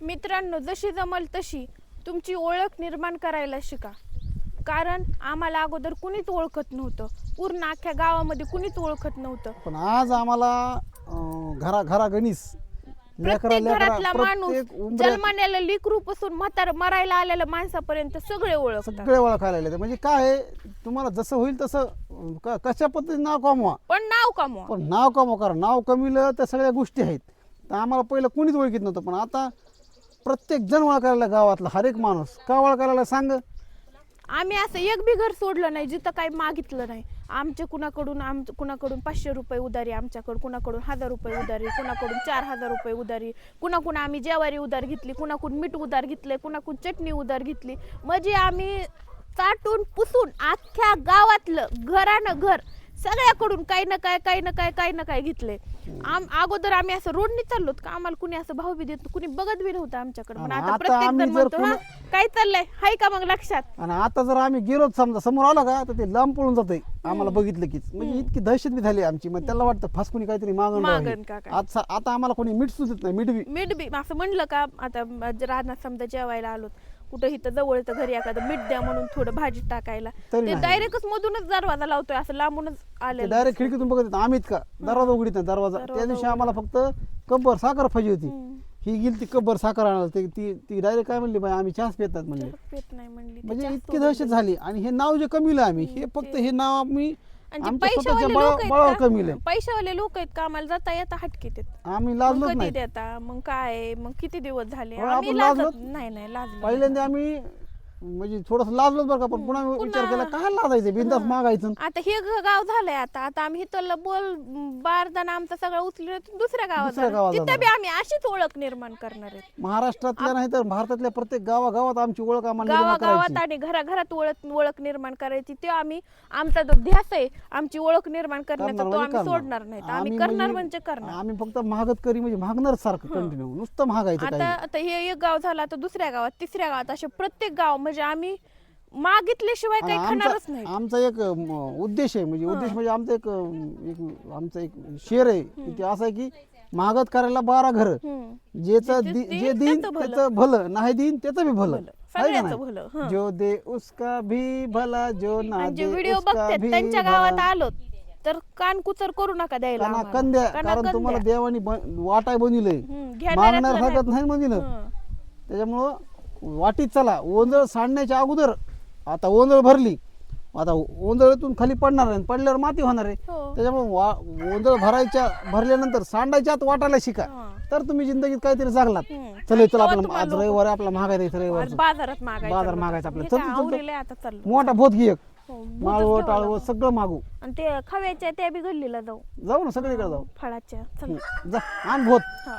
मित्रांनो जशी जमल तशी तुमची ओळख निर्माण करायला शिका. कारण आम्हाला अगोदर कुणीच ओळखत नव्हतं. पूर्ण अख्ख्या गावामध्ये कुणीच ओळखत नव्हतं. पण आज आम्हाला अं, घरा घरा गणीस प्रत्येक घरातला माणूस प्रत्येक उंबऱ्यात जन्माण्याला लेकरू पासून म्हातार मरायला आलेल्या माणसापर्यंत सगळे ओळखतात. सगळे ओळखायला लागले. म्हणजे काय आहे, तुम्हाला जसं होईल तसं अं, क- कशा पद्धतीने नाव कमवा? पण नाव कमवा. पण नाव कमवा कारण नाव कमीलं त्या सगळ्या गोष्टी आहेत. तर आम्हाला पहिलं कोणीच ओळखीत नव्हतं पण आता प्रत्येक जण वळकायला गावातला हर एक माणूस. का वळकायला सांग? आम्ही असं एक बी घर सोडलं नाही जिथं काही मागितलं नाही. आमच्या कुणाकडून आम कुणाकडून पाचशे रुपये उधारी आमच्याकडून कुणाकडून हजार रुपये उधारी कुणाकडून चार हजार रुपये उधारी कुणाकडून आम्ही जेवारी उधार घेतली कुणाकडून मीठ उधार घेतले कुणाकडून चटणी उधार घेतली. म्हणजे आम्ही चाटून पुसून अख्ख्या गावातलं घरानं घर सगळ्याकडून काही ना काय काही ना काय काही ना काय घेतले आम अगोदर आम्ही असं रोडनी चाललो का? आम्हाला कुणी असं भाव बी देत कुणी बघत बी नव्हतं आमच्याकडे. पण आणि आता आता प्रत्येक आम्ही जण जर म्हणतो कुणा- "हा, काय चाललंय? हाय का मग लक्षात? आणि आता जर आम्ही गेलो समजा समोर आला का तर ते लांब पळून जातंय. आम्हाला बघितलं कीच. म्हणजे इतकी दहशत बी झाली आमची. मग त्याला वाटतं फासकुनी काहीतरी मागण मागण का काय? आता आता आम्हाला कोणी मीठ सुचत नाही मीठ बी. मीठ बी. असं म्हणलं का आता राहणार समजा जेवायला आलो कुठं इथं जवळ तर घरी एखादं मीठ द्या म्हणून थोडं भाजी टाकायला. तरी ते नाही. डायरेक्टच मधूनच दरवाजा लावतोय असं लांबूनच आलेलं डायरेक्ट खिडकीतून बघत येतं. आम्हीच का दरवाजा उघडीत नाही दरवाजा. त्या दिवशी आम्हाला फक्त कब्बर साखर पाहिजे होती. ही गेली ती कब्बर साखर आणायला. ती ती ती डायरेक्ट काय म्हणली बाई आम्ही चहाच पितात म्हणले. चहा पेत नाही म्हणली म्हणजे इतकी दहशत झाली. आणि हे नाव जे कमीलं आम्ही हे फक्त हे नाव आम्ही आणि जे आमच्या स्वतःच्या पैशावाले बळा- लोक बळावर आहेत का? पैशावाले लोक आहेत का? आम्हाला जाता येता हटकीत आहेत आम्ही मग लाजलोच कधी नाही देता? मग काय? मग किती दिवस झाले? हो, आम्ही आपण लाजत लाजलो? नाही नाही लाजलो पहिल्यांदा आम्ही म्हणजे थोडस लाजलोच बरं का पण पुन्हा विचार केला काय लाजायचं? बिंदास मागायचं. आता हे घ- गाव झालंय आता आता आम्ही इथलं बोल बारदाना आमचा सगळं उचलून दुसऱ्या गावात दुसऱ्या जाणार. गावात तिथं. बी आम्ही अशीच ओळख निर्माण करणार आहे महाराष्ट्रातल्या नाही तर भारतातल्या प्रत्येक गावागावात आमची ओळख आम्हाला निर्माण गावागावात करायची. आणि घराघरात ओळख ओळख निर्माण करायची. ते आम्ही आमचा जो ध्यास आहे आमची ओळख निर्माण करण्याचा करणार तो म्हणजे आम्ही करणार. सोडणार नाही. आम्ही आम्ही करणार म्हणजे करणार. आम्ही फक्त महागत करी म्हणजे महागणार सारखं कंटिन्यू नुसतं महागायचं आता काही. आता हे एक गाव झालं आता दुसऱ्या गावात तिसऱ्या गावात असे प्रत्येक गाव म्हणजे आम्ही मागितल्याशिवाय आणि काही खाणारच नाही आमचा एक म, उद्देश आहे म्हणजे उद्देश म्हणजे आमचा एक आमचा एक शेर आहे की ते असं आहे की महागत करायला बारा घर हम्म. जेचं जे दि- देईन जे देईन त्याचं भलं. त्याचं भलं नाही देईन त्याचं बी भलं भलं. आहे का सगळ्याचं भलं, नाही. जो दे उसका भी भला जो ना आणि जे दे व्हिडिओ उसका बघतात भी त्यांच्या भला. गावात आलो तर कान कुचर करू नका द्यायला काना आम्हाला. कंद्या काना कारण कंद्या. तुम्हाला देवानी ब- वाटाय बनविलंय हम्म, मागणार नाही. हरकत नाही बनविलं हं. त्याच्यामुळं वाटीत चला ओंजळ सांडण्याच्या अगोदर. आता ओंजळ भरली. आता ओंजळीतून खाली पडणार आहे पडल्यावर माती होणार आहे. हो. त्याच्यामुळे वा ओंजळ भरायच्या भरल्यानंतर सांडायच्या आत वाटायला शिका. तर तुम्ही जिंदगीत काहीतरी जागलात. हम्म. चल चल तेव्हा आपलं तुम्हाला आज लोकं- रविवार आहे, आपला महागाय आज रविवार बाजारात मागायचं बाजार. मागायचं आपलं. चल, चल, चल. आवरेलं आहे आता चाललो. मोठा भोत घे एक. हो, माळव टाळव सगळं मागू. आणि ते खव्याच्या त्या बी गल्लीला जाऊ. जाऊ ना सगळीकडे जाऊ. फळाच्या. चल. हं, जा आण भोत. हा.